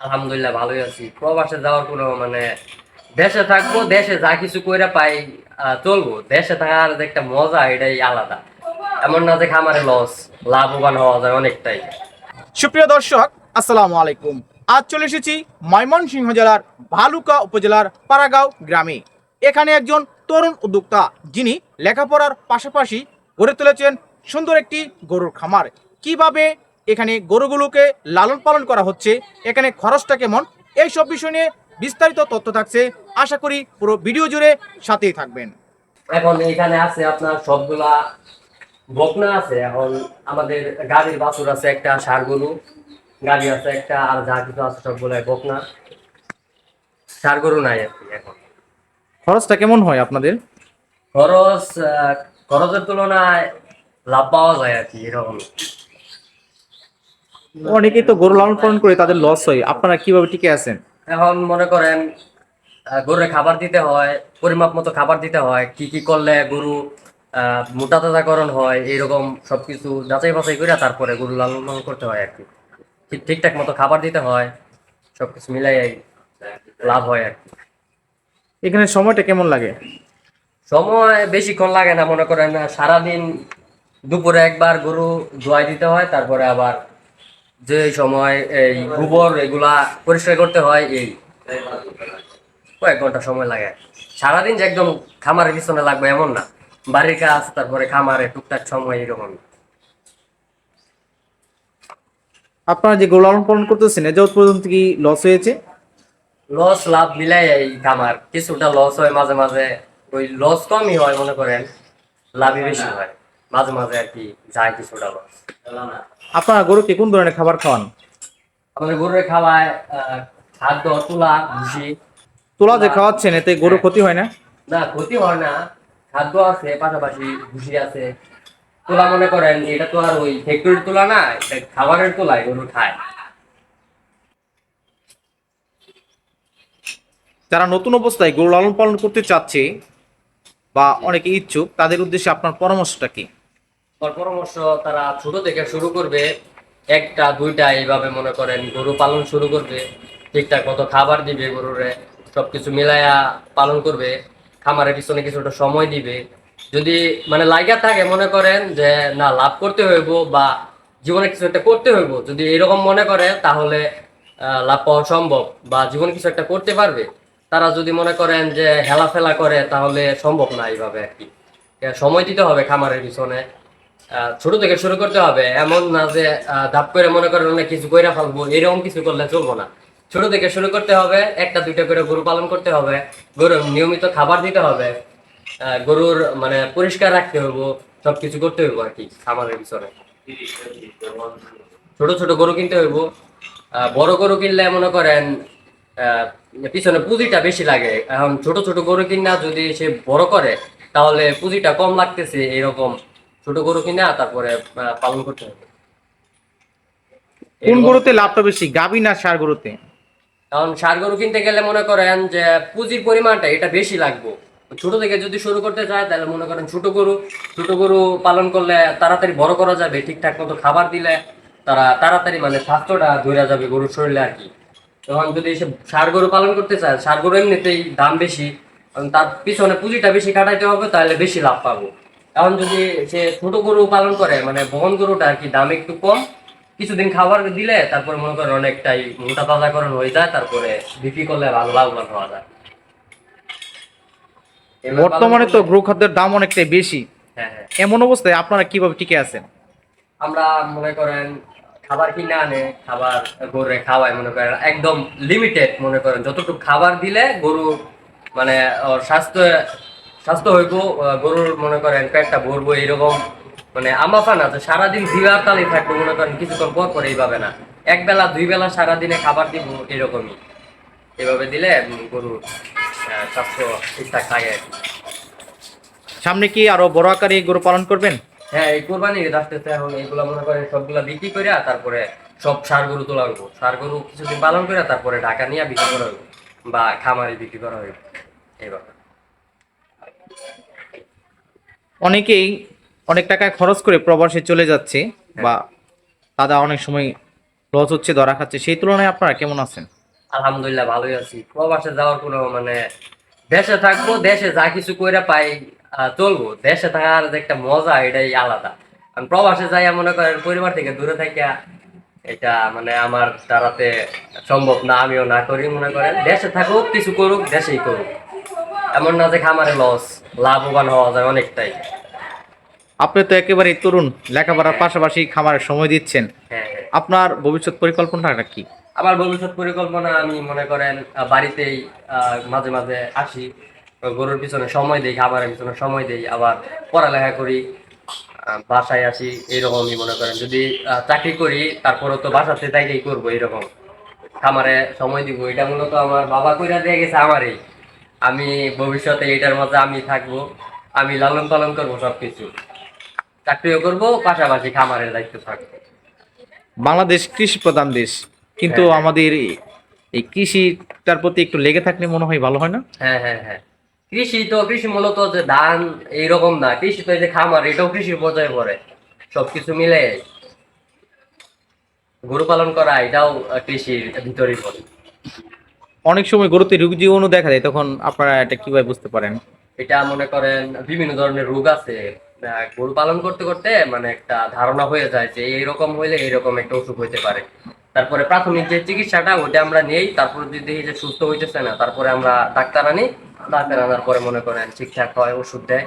আলহামদুলিল্লাহ, ভালোই আছি। প্রবাসে যাওয়ার কোনো মানে দেশে থাকব, দেশে যা কিছু কইরা পাই চলবো। দেশে থাকার যে একটা মজা, এটাই আলাদা। এমন না যে খামারে লস লাভবান হওয়া যায় অনেকটাই। সুপ্রিয় দর্শক, আসসালামু আলাইকুম। আজ চলে এসেছি ময়মনসিংহ জেলার ভালুকা উপজেলার পাড়াগাঁও গ্রামে। এখানে একজন তরুণ উদ্যোক্তা, যিনি লেখাপড়ার পাশাপাশি গড়ে তুলেছেন সুন্দর একটি গরুর খামার। কীভাবে এখানে গরুগুলোকে লালন পালন করা হচ্ছে এখানে খরচটা কেমন এই সব বিষয় নিয়ে বিস্তারিত তথ্য থাকছে। আশা করি পুরো ভিডিও জুড়ে সাথেই থাকবেন। এখন এখানে আছে আপনার সবগুলা বকনা আছে এখন আমাদের গাড়ির বাছুর আছে একটা ষাড় গরু গাড়ি আছে একটা আর যা কিছু আছে সবগুলাই বকনা। ষাড় গরু নাই আর কি এখন। খরচটা কেমন হয় আপনাদের? খরচ খরচের তুলনায় লাভ পাওয়া যায় আর কি এরকম। অনেকেই তো গরু লালন পালন করে তাদের লস হয়। আপনারা কীভাবে টিকে আছেন? এখন মনে করেন গরুরে খাবার দিতে হয় পরিমাপ মতো খাবার দিতে হয় কি কি করলে গরু মোটা তাজাকরণ হয় এইরকম সবকিছু যাচাই বাছাই করে তারপরে গরু লালন পালন করতে হয় আর কি। ঠিক ঠিকঠাক মতো খাবার দিতে হয় সবকিছু মিলাই লাভ হয় আর কি। এখানে সময়টা কেমন লাগে? সময় বেশিক্ষণ লাগে না মনে করেন সারাদিন দুপুরে একবার গরু ধোয়াই দিতে হয় তারপরে আবার যে সময় এই গোবর এগুলা পরিষ্কার করতে হয় এই কয়েক ঘণ্টা সময় লাগে। সারাদিন যে একদম খামারের পিছনে লাগবে এমন না। বাড়ির কাজ তারপরে খামারে টুকটাক সময় এরকম। আপনারা যে লালন পালন করতেছেন এ যাবত পর্যন্ত কি লস হয়েছে? লস লাভ মিলাই এই খামার। কিছুটা লস হয় মাঝে মাঝে ওই লস কমই হয় মনে করেন। লাভই বেশি হয়। মাঝে মাঝে আর কি যায় কিছুটা লস আপনারা গরুকে কোন ধরনের খাবার খাওয়ান? আমাদের গরুর খাওয়ায় খাদ্য তুলা ভুসি। তোলা যে খাওয়াচ্ছেন এতে গরু ক্ষতি হয় না? না ক্ষতি হয় না। খাদ্য আছে পাশাপাশি ভুসি আছে। তোলা মনে করেন এটা তো আর ওই ফ্যাক্টরির তোলা না এটা খাবারের তোলাই গরু খায়। যারা নতুন অবস্থায় গরু লালন পালন করতে চাচ্ছে বা অনেকে ইচ্ছুক তাদের উদ্দেশ্যে আপনার পরামর্শটা কি? পরামর্শ তারা ছোট থেকে শুরু করবে, একটা, দুইটা এইভাবে মনে করেন গরু পালন শুরু করবে, ঠিকঠাক মতো খাবার দিবে গরুরে, সবকিছু মিলায়া পালন করবে, খামারের পিছনে কিছুটা সময় দিবে। যদি মানে লাইগা থাকে মনে করেন যে, না, লাভ করতে হইব বা জীবনে কিছু একটা করতে হইব, যদি এরকম মনে করে তাহলে লাভ পাওয়া সম্ভব বা জীবনে কিছু একটা করতে পারবে। তারা যদি মনে করেন যে হেলাফেলা করে তাহলে সম্ভব না এইভাবে আর কি। সময় দিতে হবে খামারের পিছনে। ছোট থেকে শুরু করতে হবে। এমন না যে ধাপ করে মনে করেন অনেক কিছু কইরা ফেলব, এরকম কিছু করলে চলবো না। ছোট থেকে শুরু করতে হবে, একটা, দুইটা করে গরু পালন করতে হবে গরুর নিয়মিত খাবার দিতে হবে গরুর মানে পরিষ্কার রাখতে হইব, সবকিছু করতে হইব আর কি, খামারের পিছনে। ছোট ছোট গরু কিনতে হইব বড় গরু কিনলে মনে করেন পিছনে পুঁজিটা বেশি লাগে। এখন ছোট ছোট গরু কিনা যদি সে বড় করে, তাহলে পুঁজিটা কম লাগতেছে এরকম। ছোট গরু কিনা তারপরে পালন করতে হবে। কোন গরুতে লাভটা বেশি গাভী না সার গরুতে? কারণ সার গরু কিনতে গেলে মনে করেন যে পুঁজির পরিমাণটা এটা বেশি লাগবে। ছোট থেকে যদি শুরু করতে চায় তাহলে মনে করেন ছোট গরু ছোট গরু পালন করলে তাড়াতাড়ি বড় করা যাবে ঠিকঠাক মতো খাবার দিলে তারা তাড়াতাড়ি মানে স্বাস্থ্যটা ধরে যাবে গরুর শরীরে আর কি। তখন যদি সে সার গরু পালন করতে চায় সার গরু এমনিতেই দাম বেশি তার পিছনে পুঁজিটা বেশি কাটাইতে হবে তাহলে বেশি লাভ পাবো। এখন যদি সে ছোট গরু পালন করে মানে বহন গরুটা আর কি দাম একটু কম কিছুদিন খাবার দিলে তারপরে মনে করেন অনেকটাই মোটা তাজাকরণ হয়ে যায় তারপরে বিক্রি করলে ভালো লাভবান হওয়া যায়। বর্তমানে তো গরু খাদ্যের দাম অনেকটাই বেশি। হ্যাঁ হ্যাঁ। এমন অবস্থায় আপনারা কীভাবে টিকে আছেন? আমরা মনে করেন খাবার কিনে আনে খাবার গরুরে খাওয়াই মনে করেন একদম লিমিটেড মনে করেন। যতটুকু খাবার দিলে গরু মানে স্বাস্থ্য স্বাস্থ্য হইব গরুর মনে করেন পেটটা ভরবো এরকম মানে আমাফা না যে সারাদিন দিবার তালে থাকব মনে করেন কিছুক্ষণ পর পর এইভাবে না। এক বেলা দুই বেলা সারাদিনে খাবার দিব এরকমই এভাবে দিলে গরুর স্বাস্থ্য ঠিকঠাক থাকে সামনে কি আরও বড় আকারে গরু পালন করবেন? হ্যাঁ এই কোরবানি ঈদ আসতেছে এখন এইগুলা মনে করেন সবগুলা বিক্রি করে তারপরে সব সার গরু তোলা হইব। সার গরু কিছুদিন পালন করে তারপরে ঢাকা নিয়ে বিক্রি করা হইব বা খামারে বিক্রি করা হইব এইভাবে। অনেকেই অনেক টাকা খরচ করে প্রবাসে চলে যাচ্ছে বা তারা অনেক সময় লস হচ্ছে ধরা খাচ্ছে। সেই তুলনায় আপনারা কেমন আছেন? আলহামদুলিল্লাহ ভালোই আছি। প্রবাসে যাওয়ার কোনো মানে দেশে থাকব দেশে যা কিছু কইরা পাই চলবো। দেশে থাকার যে একটা মজা এটাই আলাদা। কারণ প্রবাসে যাই মনে করেন পরিবার থেকে দূরে থাকিয়া এটা মানে আমার দ্বারাতে সম্ভব না। আমিও না করি মনে করেন। দেশে থাকুক কিছু করুক দেশেই করুক। এমন না যে খামারে লস লাভবান হওয়া যায় অনেকটাই। আপনি তো একেবারে তরুণ লেখাপড়ার পাশাপাশি খামারে সময় দিচ্ছেন। হ্যাঁ হ্যাঁ। আপনার ভবিষ্যৎ পরিকল্পনাটা কি? আমার ভবিষ্যৎ পরিকল্পনা আমি মনে করেন বাড়িতেই মাঝে মাঝে আসি গরুর পিছনে সময় দেই খাবারের পিছনে সময় দেই আবার পড়ালেখা করি বাসায় আসি এইরকমই মনে করেন। যদি চাকরি করি তারপরে তো বাসাতে তাইকেই করব এইরকম। খামারে সময় দিব এটা মূলত আমার বাবা কইরা দিয়ে গেছে আমারই। আমি ভবিষ্যতে এটার মধ্যে আমি থাকব আমি লালন পালন করব সবকিছু। চাকরিও করব পাশাপাশি খামারের দায়িত্ব থাকব। বাংলাদেশ কৃষি প্রধান দেশ কিন্তু হ্যাঁ। আমাদের এই- এই কৃষিটার প্রতি একটু লেগে থাকলে মনে হয় ভালো হয় না? হ্যাঁ হ্যাঁ হ্যাঁ। কৃষি তো কৃষি মূলত যে ধান এইরকম না। কৃষি তো এই যে খামার এটাও কৃষির পর্যায়ে পড়ে। সবকিছু মিলে গরু পালন করা এটাও কৃষির ভিতরেই পড়ে। অনেক সময় গরুতে রোগ জীবাণু দেখা যায় তখন আপনারা এটা কীভাবে বুঝতে পারেন? এটা মনে করেন বিভিন্ন ধরনের রোগ আছে। গরু পালন করতে করতে মানে একটা ধারণা হয়ে যায় যে এইরকম হইলে এইরকম একটা অসুখ হইতে পারে। তারপরে প্রাথমিক যে চিকিৎসাটা ওটা আমরা নেই তারপরে যদি দেখি যে সুস্থ হইতেছে না তারপরে আমরা ডাক্তার আনি। ডাক্তার আনার পরে মনে করেন ঠিকঠাক হয় ওষুধ দেয়।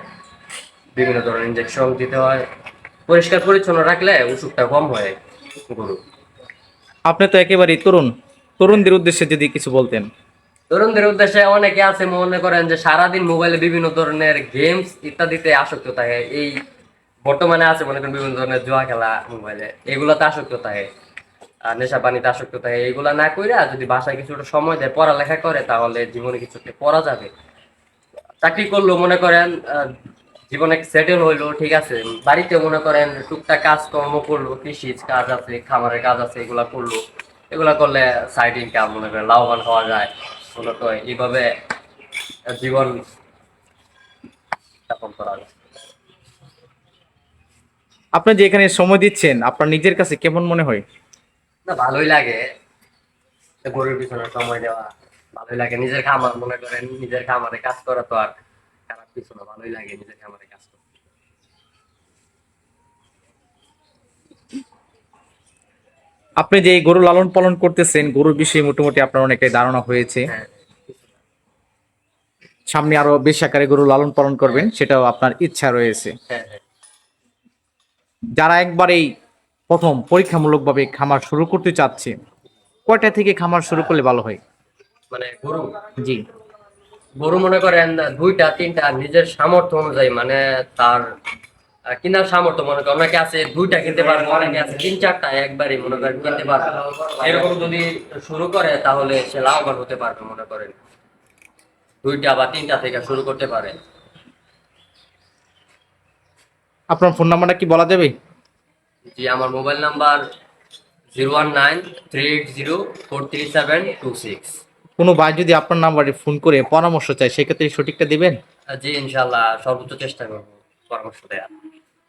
বিভিন্ন ধরনের ইঞ্জেকশন দিতে হয়। পরিষ্কার পরিচ্ছন্ন রাখলে অসুখটা কম হয় গরু আপনি তো একেবারেই তরুণ। তরুণদের উদ্দেশ্যে যদি কিছু বলতেন। তরুণদের উদ্দেশ্যে অনেকে আছে মনে করেন যে সারাদিন মোবাইলে বিভিন্ন ধরনের গেমস ইত্যাদিতে আসক্ত থাকে। এই বর্তমানে আছে মনে করেন বিভিন্ন ধরনের জুয়া খেলা মোবাইলে। এগুলোতে আসক্ত থাকে আর নেশা পানিতে আসক্ত থাকে। এগুলা না কইরা যদি বাসায় কিছুটা সময় দেয়, পড়ালেখা করে, তাহলে জীবনে কিছু করা যাবে। চাকরি করল মনে করেন জীবনে সেটেল হইল, ঠিক আছে। বাড়িতে মনে করেন টুকটাক কাজকর্ম করল, কৃষি কাজ আছে, খামারের কাজ আছে, এগুলা করল। এগুলা করলে সাইড ইনকাম মনে করেন লাভবান হওয়া যায়। মূলত এইভাবে জীবন যাপন করা যায়। আপনি যে এখানে সময় দিচ্ছেন আপনার নিজের কাছে কেমন মনে হয়? না ভালোই লাগে। গরুর পিছনে সময় দেওয়া ভালোই লাগে। নিজের খামার মনে করেন নিজের খামারে কাজ করা তো আর খারাপ কিছু না ভালোই লাগে নিজের খামারে কাজ করা। আপনি যে গরু লালন পালন করতেছেন গরুর বিষয়ে মোটামুটি আপনার অনেকটাই ধারণা হয়েছে। হ্যাঁ। সামনে আরও বেশি আকারে গরু লালন পালন করবেন সেটাও আপনার ইচ্ছা রয়েছে। হ্যাঁ হ্যাঁ। যারা একবারেই প্রথম পরীক্ষামূলকভাবে খামার শুরু করতে চাচ্ছে কয়টা থেকে খামার শুরু করলে ভালো হয়? মানে গরু? জি। গরু মনে করেন দুইটা তিনটা নিজের সামর্থ্য অনুযায়ী মানে তার কেনার সামর্থ্য মনে করেন অনেকে আছে দুইটা কিনতে পারবে অনেকে আছে তিন চারটা একবারই মনে করেন কিনতে পারবে। এরকম যদি শুরু করে তাহলে সে লাভবান হতে পারবে মনে করেন। দুইটা বা তিনটা থেকে শুরু করতে পারে। আপনার ফোন নাম্বারটা কি বলা যাবে? জি আমার mobile number zero one nine three eight zero four three seven two six কোনো ভাই যদি আপনার নাম্বারে ফোন করে পরামর্শ চায় সেক্ষেত্রে সঠিকটা দিবেন? জি ইনশাল্লাহ সর্বোচ্চ চেষ্টা করব পরামর্শ দেওয়ার।